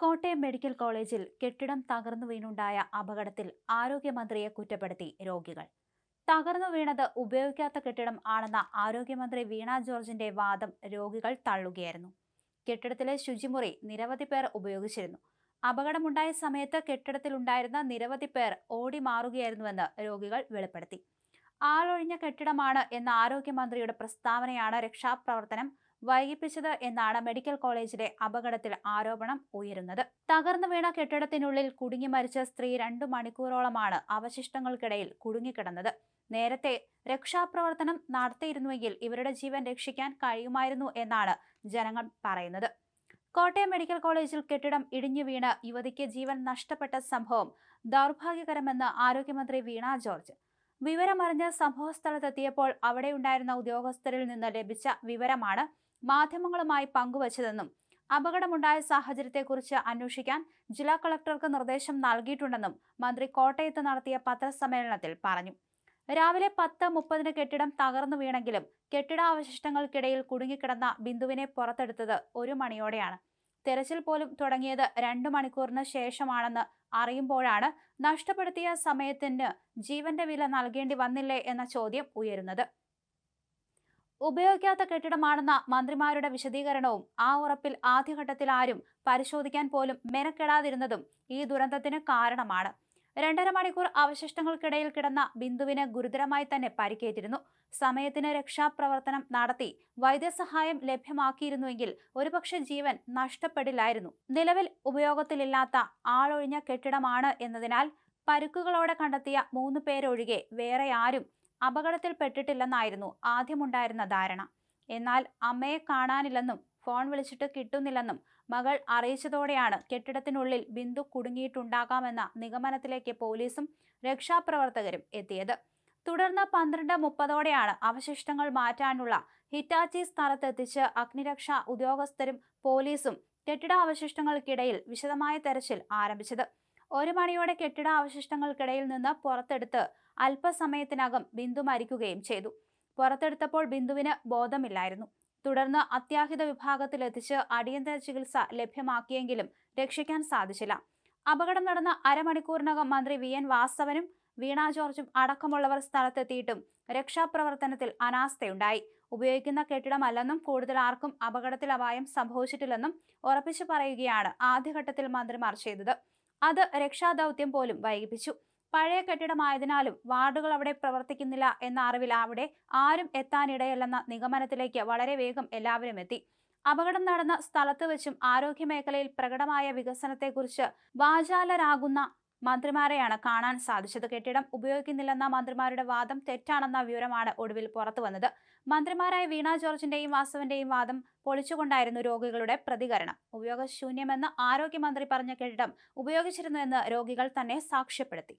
Kottayam medical കോളേജിൽ കെട്ടിടം തകർന്നു വീണുണ്ടായ അപകടത്തിൽ ആരോഗ്യമന്ത്രിയെ കുറ്റപ്പെടുത്തി രോഗികൾ. തകർന്നു വീണത് ഉപയോഗിക്കാത്ത കെട്ടിടം ആണെന്ന ആരോഗ്യമന്ത്രി വീണ ജോർജിന്റെ വാദം രോഗികൾ തള്ളുകയായിരുന്നു. കെട്ടിടത്തിലെ ശുചിമുറി നിരവധി പേർ ഉപയോഗിച്ചിരുന്നു. അപകടമുണ്ടായ സമയത്ത് കെട്ടിടത്തിലുണ്ടായിരുന്ന നിരവധി പേർ ഓടി മാറുകയായിരുന്നുവെന്ന് രോഗികൾ വെളിപ്പെടുത്തി. ആളൊഴിഞ്ഞ കെട്ടിടമാണ് എന്ന ആരോഗ്യമന്ത്രിയുടെ പ്രസ്താവനയാണ് രക്ഷാപ്രവർത്തനം വൈകിപ്പിച്ചത് എന്നാണ് മെഡിക്കൽ കോളേജിലെ അപകടത്തിൽ ആരോപണം ഉയരുന്നത്. തകർന്നു വീണ കെട്ടിടത്തിനുള്ളിൽ കുടുങ്ങി മരിച്ച സ്ത്രീ രണ്ടു മണിക്കൂറോളമാണ് അവശിഷ്ടങ്ങൾക്കിടയിൽ കുടുങ്ങിക്കിടന്നത്. നേരത്തെ രക്ഷാപ്രവർത്തനം നടത്തിയിരുന്നുവെങ്കിൽ ഇവരുടെ ജീവൻ രക്ഷിക്കാൻ കഴിയുമായിരുന്നു എന്നാണ് ജനങ്ങൾ പറയുന്നത്. കോട്ടയം മെഡിക്കൽ കോളേജിൽ കെട്ടിടം ഇടിഞ്ഞു വീണ് യുവതിക്ക് ജീവൻ നഷ്ടപ്പെട്ട സംഭവം ദൗർഭാഗ്യകരമെന്ന് ആരോഗ്യമന്ത്രി വീണ ജോർജ്. വിവരമറിഞ്ഞ് സംഭവസ്ഥലത്തെത്തിയപ്പോൾ അവിടെയുണ്ടായിരുന്ന ഉദ്യോഗസ്ഥരിൽ നിന്ന് ലഭിച്ച വിവരമാണ് മാധ്യമങ്ങളുമായി പങ്കുവച്ചതെന്നും അപകടമുണ്ടായ സാഹചര്യത്തെക്കുറിച്ച് അന്വേഷിക്കാൻ ജില്ലാ കളക്ടർക്ക് നിർദ്ദേശം നൽകിയിട്ടുണ്ടെന്നും മന്ത്രി കോട്ടയത്ത് നടത്തിയ പത്രസമ്മേളനത്തിൽ പറഞ്ഞു. രാവിലെ പത്ത് മുപ്പതിന് കെട്ടിടം തകർന്നു വീണെങ്കിലും കെട്ടിടാവശിഷ്ടങ്ങൾക്കിടയിൽ കുടുങ്ങിക്കിടന്ന ബിന്ദുവിനെ പുറത്തെടുത്തത് ഒരു മണിയോടെയാണ്. തെരച്ചിൽ പോലും തുടങ്ങിയത് രണ്ടു മണിക്കൂറിന് ശേഷമാണെന്ന് അറിയുമ്പോഴാണ് നഷ്ടപ്പെടുത്തിയ സമയത്തിന് ജീവന്റെ വില നൽകേണ്ടി വന്നില്ലേ എന്ന ചോദ്യം ഉയരുന്നത്. ഉപയോഗിക്കാത്ത കെട്ടിടമാണെന്ന മന്ത്രിമാരുടെ വിശദീകരണവും ആ ഉറപ്പിൽ ആദ്യഘട്ടത്തിൽ ആരും പരിശോധിക്കാൻ പോലും മെനക്കെടാതിരുന്നതും ഈ ദുരന്തത്തിന് കാരണമാണ്. രണ്ടര മണിക്കൂർ അവശിഷ്ടങ്ങൾക്കിടയിൽ കിടന്ന ബിന്ദുവിന് ഗുരുതരമായി തന്നെ പരിക്കേറ്റിരുന്നു. സമയത്തിന് രക്ഷാപ്രവർത്തനം നടത്തി വൈദ്യസഹായം ലഭ്യമാക്കിയിരുന്നുവെങ്കിൽ ഒരുപക്ഷെ ജീവൻ നഷ്ടപ്പെടില്ലായിരുന്നു. നിലവിൽ ഉപയോഗത്തിലില്ലാത്ത ആളൊഴിഞ്ഞ കെട്ടിടമാണ് എന്നതിനാൽ പരുക്കുകളോടെ കണ്ടെത്തിയ മൂന്ന് പേരൊഴികെ വേറെ ആരും അപകടത്തിൽപ്പെട്ടിട്ടില്ലെന്നായിരുന്നു ആദ്യമുണ്ടായിരുന്ന ധാരണ. എന്നാൽ അമ്മയെ കാണാനില്ലെന്നും ഫോൺ വിളിച്ചിട്ട് കിട്ടുന്നില്ലെന്നും മകൾ അറിയിച്ചതോടെയാണ് കെട്ടിടത്തിനുള്ളിൽ ബിന്ദു കുടുങ്ങിയിട്ടുണ്ടാകാമെന്ന നിഗമനത്തിലേക്ക് പോലീസും രക്ഷാപ്രവർത്തകരും എത്തിയത്. തുടർന്ന് പന്ത്രണ്ട് മുപ്പതോടെയാണ് അവശിഷ്ടങ്ങൾ മാറ്റാനുള്ള ഹിറ്റാച്ചി സ്ഥലത്തെത്തിച്ച് അഗ്നിരക്ഷാ ഉദ്യോഗസ്ഥരും പോലീസും കെട്ടിട അവശിഷ്ടങ്ങൾക്കിടയിൽ വിശദമായ തെരച്ചിൽ ആരംഭിച്ചത്. ഒരു മണിയോടെ കെട്ടിട അവശിഷ്ടങ്ങൾക്കിടയിൽ നിന്ന് പുറത്തെടുത്ത് അല്പസമയത്തിനകം ബിന്ദു മരിക്കുകയും ചെയ്തു. പുറത്തെടുത്തപ്പോൾ ബിന്ദുവിന് ബോധമില്ലായിരുന്നു. തുടർന്ന് അത്യാഹിത വിഭാഗത്തിലെത്തിച്ച് അടിയന്തര ചികിത്സ ലഭ്യമാക്കിയെങ്കിലും രക്ഷിക്കാൻ സാധിച്ചില്ല. അപകടം നടന്ന അരമണിക്കൂറിനകം മന്ത്രി വി. എൻ. വാസവനും വീണ ജോർജും അടക്കമുള്ളവർ സ്ഥലത്തെത്തിയിട്ടും രക്ഷാപ്രവർത്തനത്തിൽ അനാസ്ഥയുണ്ടായി. ഉപയോഗിക്കുന്ന കെട്ടിടമല്ലെന്നും കൂടുതൽ ആർക്കും അപകടത്തിൽ അപായം സംഭവിച്ചിട്ടില്ലെന്നും ഉറപ്പിച്ചു പറയുകയാണ് ആദ്യഘട്ടത്തിൽ മന്ത്രിമാർ ചെയ്തത്. അത് രക്ഷാദൗത്യം പോലും വൈകിപ്പിച്ചു. പഴയ കെട്ടിടമായതിനാലും വാർഡുകൾ അവിടെ പ്രവർത്തിക്കുന്നില്ല എന്ന അറിവിൽ അവിടെ ആരും എത്താനിടയല്ലെന്ന നിഗമനത്തിലേക്ക് വളരെ വേഗം എല്ലാവരും എത്തി. അപകടം നടന്ന സ്ഥലത്ത് വെച്ചും ആരോഗ്യ മേഖലയിൽ പ്രകടമായ വികസനത്തെക്കുറിച്ച് വാചാലരാകുന്ന മന്ത്രിമാരെയാണ് കാണാൻ സാധിച്ചത്. കെട്ടിടം ഉപയോഗിക്കുന്നില്ലെന്ന മന്ത്രിമാരുടെ വാദം തെറ്റാണെന്ന വിവരമാണ് ഒടുവിൽ പുറത്തുവന്നത് മന്ത്രിമാരായ വീണ ജോർജിന്റെയും വാസവന്റെയും വാദം പൊളിച്ചുകൊണ്ടായിരുന്നു രോഗികളുടെ പ്രതികരണം. ഉപയോഗശൂന്യമെന്ന് ആരോഗ്യമന്ത്രി പറഞ്ഞ കെട്ടിടം ഉപയോഗിച്ചിരുന്നുവെന്ന് രോഗികൾ തന്നെ സാക്ഷ്യപ്പെടുത്തി.